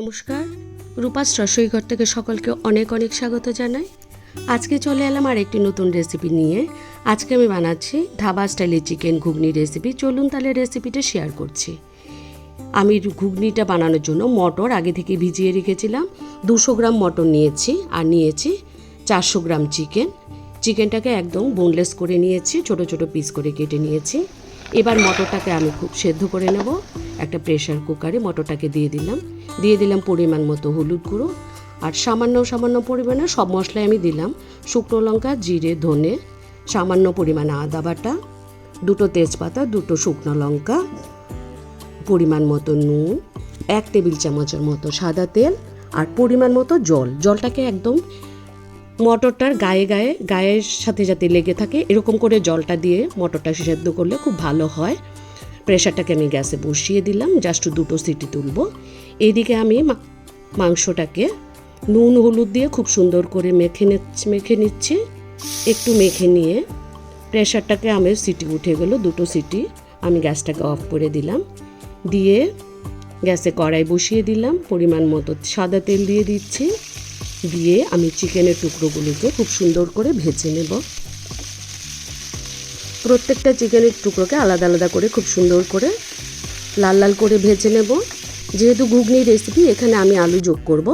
নমস্কার। রূপাস রসইঘর থেকে সকলকে অনেক অনেক স্বাগত জানাই। আজকে চলে এলাম আর একটি নতুন রেসিপি নিয়ে। আজকে আমি বানাচ্ছি ধাবা স্টাইলের চিকেন ঘুগনি রেসিপি চলুন তাহলে রেসিপিটা শেয়ার করছি। আমি ঘুগনিটা বানানোর জন্য মটর আগে থেকে ভিজিয়ে রেখেছিলাম। দুশো গ্রাম মটর নিয়েছি আর নিয়েছি চারশো গ্রাম চিকেন চিকেনটাকে একদম বোনলেস করে নিয়েছি, ছোট ছোট পিস করে কেটে নিয়েছি। এবার মটরটাকে আমি খুব সেদ্ধ করে নেব। একটা প্রেশার কুকারে মটরটাকে দিয়ে দিলাম। দিয়ে দিলাম পরিমাণ মতো হলুদ গুঁড়ো। আর সামান্য সামান্য পরিমাণে সব মশলাই আমি দিলাম। শুকনো লঙ্কা, জিরে, ধনে, সামান্য পরিমাণে আদা বাটা, দুটো তেজপাতা, দুটো শুকনো লঙ্কা, পরিমাণ মতো নুন, এক টেবিল চামচের মতো সাদা তেল আর পরিমাণ মতো জল। জলটাকে একদম মটরটার গায়ে গায়ে, গায়ের সাথে যাতে লেগে থাকে, এরকম করে জলটা দিয়ে মটরটা সেদ্ধ করলে খুব ভালো হয়। প্রেশারটাকে আমি গ্যাসে বসিয়ে দিলাম জাস্ট দুটো সিটি তুলব। এইদিকে আমি মাংসটাকে নুন, হলুদ দিয়ে খুব সুন্দর করে মেখে মেখে নিচ্ছি। একটু মেখে নিয়ে প্রেশারটাকে আমি সিটি উঠে গেল, দুটো সিটি আমি গ্যাসটাকে অফ করে দিলাম। দিয়ে গ্যাসে কড়াই বসিয়ে দিলাম, পরিমাণ মতো সাদা তেল দিয়ে দিচ্ছি। দিয়ে আমি চিকেনের টুকরোগুলোকে খুব সুন্দর করে ভেজে নেব। প্রত্যেকটা চিকেনের টুকরোকে আলাদা আলাদা করে, খুব সুন্দর করে লাল লাল করে ভেজে নেব। যেহেতু ঘুগনি রেসিপি এখানে আমি আলু যোগ করব।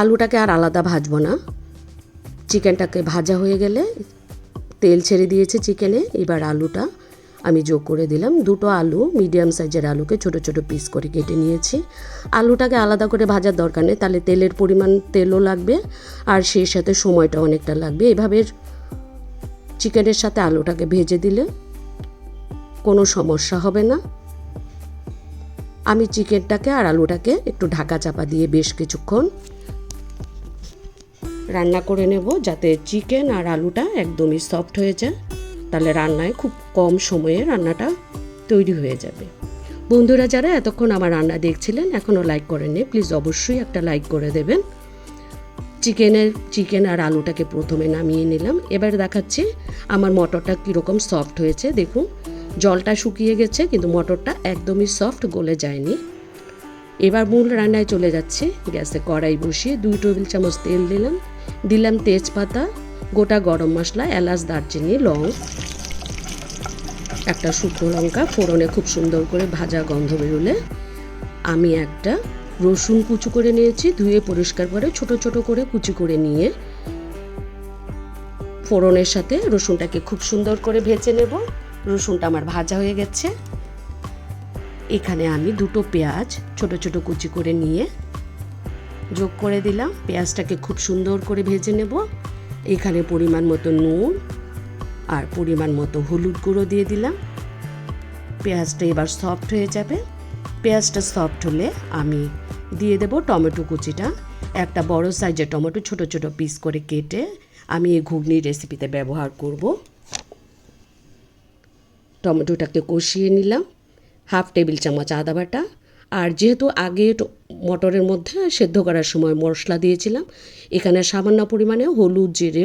আলুটাকে আর আলাদা ভাজবো না। চিকেনটাকে ভাজা হয়ে গেলে তেল ছেড়ে দিয়েছে চিকেনে, এবার আলুটা আমি যোগ করে দিলাম। দুটো আলু, মিডিয়াম সাইজের আলুকে ছোট ছোট পিস করে কেটে নিয়েছি। আলুটাকে আলাদা করে ভাজার দরকার নেই, তাহলে তেলের পরিমাণ তেলও লাগবে আর সেই সাথে সময়টা অনেকটা লাগবে। এভাবে চিকেনের সাথে আলুটাকে ভেজে দিলে কোনো সমস্যা হবে না। আমি চিকেনটাকে আর আলুটাকে একটু ঢাকা চাপা দিয়ে বেশ কিছুক্ষণ রান্না করে নেব যাতে চিকেন আর আলুটা একদমই সফট হয়ে যায়। তাহলে রান্নায় খুব কম সময়ে রান্নাটা তৈরি হয়ে যাবে। বন্ধুরা, যারা এতক্ষণ আমার রান্না দেখছিলেন, এখনও লাইক করেননি, প্লিজ অবশ্যই একটা লাইক করে দেবেন। চিকেনের, চিকেন আর আলুটাকে প্রথমে নামিয়ে নিলাম। এবার দেখাচ্ছি আমার মটরটা কীরকম সফট হয়েছে। দেখুন, জলটা শুকিয়ে গেছে, কিন্তু মটরটা একদমই সফট গলে যায়নি। এবার মূল রান্নায় চলে যাচ্ছে। গ্যাসে কড়াই বসিয়ে দুই টেবিল চামচ তেল দিলাম। দিলাম তেজপাতা, গোটা গরম মশলা, এলাচ, দারচিনি, লং। একটা শুকনো লঙ্কা, ফোড়নে খুব সুন্দর করে ভাজা গন্ধ বেরোলে। আমি একটা রসুন কুচু করে নিয়েছি, ধুয়ে পরিষ্কার করে ছোট ছোট করে কুচি করে নিয়ে ফোড়নের সাথে রসুনটাকে খুব সুন্দর করে ভেজে নেব। রসুনটা আমার ভাজা হয়ে গেছে। এখানে আমি দুটো পেঁয়াজ ছোট ছোট কুচি করে নিয়ে যোগ করে দিলাম। পেঁয়াজটাকে খুব সুন্দর করে ভেজে নেব। এখানে পরিমাণ মতো নুন আর পরিমাণ মতো হলুদ গুঁড়ো দিয়ে দিলাম। পেঁয়াজটা এবার সফট হয়ে যাবে। পেঁয়াজটা সফট হলে আমি দিয়ে দেব টমেটো কুচিটা। একটা বড় সাইজের টমেটো ছোট ছোট পিস করে কেটে আমি এই ঘুগনি রেসিপিতে ব্যবহার করব। টমেটোটাকে কষিয়ে নিলাম হাফ টেবিল চামচ আদা বাটা। আর যেহেতু আগে মটরের মধ্যে সেদ্ধ করার সময় মশলা দিয়েছিলাম, এখানে সামান্য পরিমাণে হলুদ, জিরে,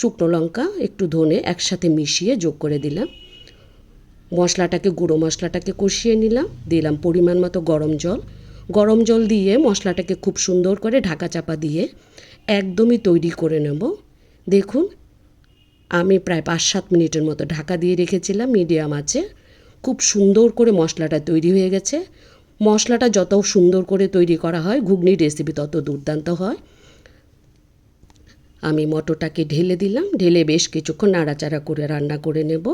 শুকনো লঙ্কা, একটু ধনে একসাথে মিশিয়ে যোগ করে দিলাম। মশলাটাকে, গুঁড়ো মশলাটাকে কষিয়ে নিলাম। দিলাম পরিমাণ মতো গরম জল। গরম জল দিয়ে মশলাটাকে খুব সুন্দর করে ঢাকা চাপা দিয়ে একদমই তৈরি করে নেব। দেখুন, আমি প্রায় পাঁচ সাত মিনিটের মতো ঢাকা দিয়ে রেখেছিলাম মিডিয়াম আছে খুব সুন্দর করে মশলাটা তৈরি হয়ে গেছে। মশলাটা যত সুন্দর করে তৈরি করা হয়, ঘুগনির রেসিপি তত দুর্দান্ত হয়। আমি মটরটাকে ঢেলে দিলাম। ঢেলে বেশ কিছুক্ষণ নাড়াচাড়া করে রান্না করে নেব।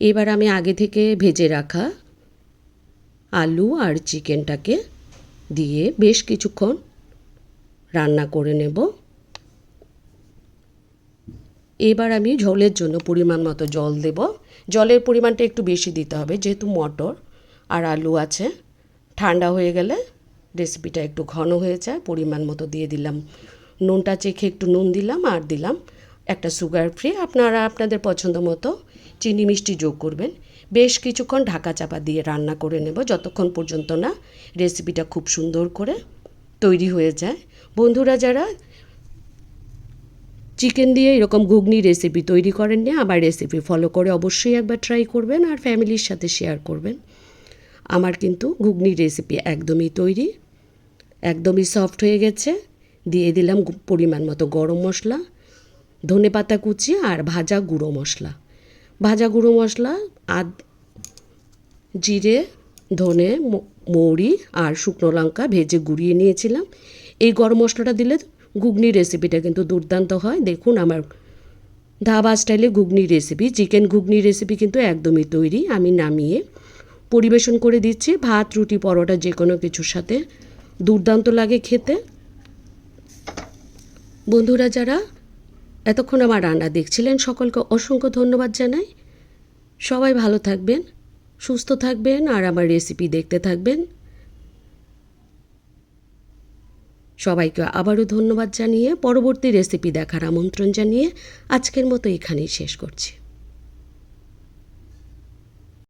এবার আমি আগে থেকে ভেজে রাখা আলু আর চিকেনটাকে দিয়ে বেশ কিছুক্ষণ রান্না করে নেব। এবার আমি ঝোলের জন্য পরিমাণ মতো জল দেব। জলের পরিমাণটা একটু বেশি দিতে হবে, যেহেতু মটর আর আলু আছে। ঠান্ডা হয়ে গেলে রেসিপিটা একটু ঘন হয়ে যায়, পরিমাণ মতো দিয়ে দিলাম। নুনটা চেখে একটু নুন দিলাম আর দিলাম একটা সুগার ফ্রি আপনারা, আপনাদের পছন্দ মতো চিনি মিষ্টি যোগ করবেন। বেশ কিছুক্ষণ ঢাকা চাপা দিয়ে রান্না করে নেব। যতক্ষণ পর্যন্ত না রেসিপিটা খুব সুন্দর করে তৈরি হয়ে যায়। বন্ধুরা, যারা চিকেন দিয়ে এরকম ঘুগনি রেসিপি তৈরি করেন করেননি আমার রেসিপি ফলো করে অবশ্যই একবার ট্রাই করবেন আর ফ্যামিলির সাথে শেয়ার করবেন। আমার কিন্তু ঘুগনির রেসিপি একদমই তৈরি, একদমই সফট হয়ে গেছে। দিয়ে দিলাম পরিমাণ মতো গরম মশলা ধনে পাতা কুচি আর ভাজা গুঁড়ো মশলা। ভাজা গুঁড়ো মশলা, আদ, জিরে, ধনে মৌরি আর শুকনো লঙ্কা ভেজে গুঁড়িয়ে নিয়েছিলাম। এই গরম মশলাটা দিলে ঘুগনির রেসিপিটা কিন্তু দুর্দান্ত হয়। দেখুন আমার ধাবা স্টাইলে ghugni recipe chicken ghugni recipe কিন্তু একদমই তৈরি। আমি নামিয়ে পরিবেশন করে দিচ্ছি। ভাত, রুটি, পরোটা যে কোনো কিছুর সাথে দুর্দান্ত লাগে খেতে। বন্ধুরা, যারা এতক্ষণ আমার রান্না দেখছিলেন সকলকে অসংখ্য ধন্যবাদ জানাই। সবাই ভালো থাকবেন, সুস্থ থাকবেন আর আমার রেসিপি দেখতে থাকবেন। সবাইকে আবারও ধন্যবাদ জানিয়ে পরবর্তী রেসিপি দেখার আমন্ত্রণ জানিয়ে আজকের মতো এখানেই শেষ করছি।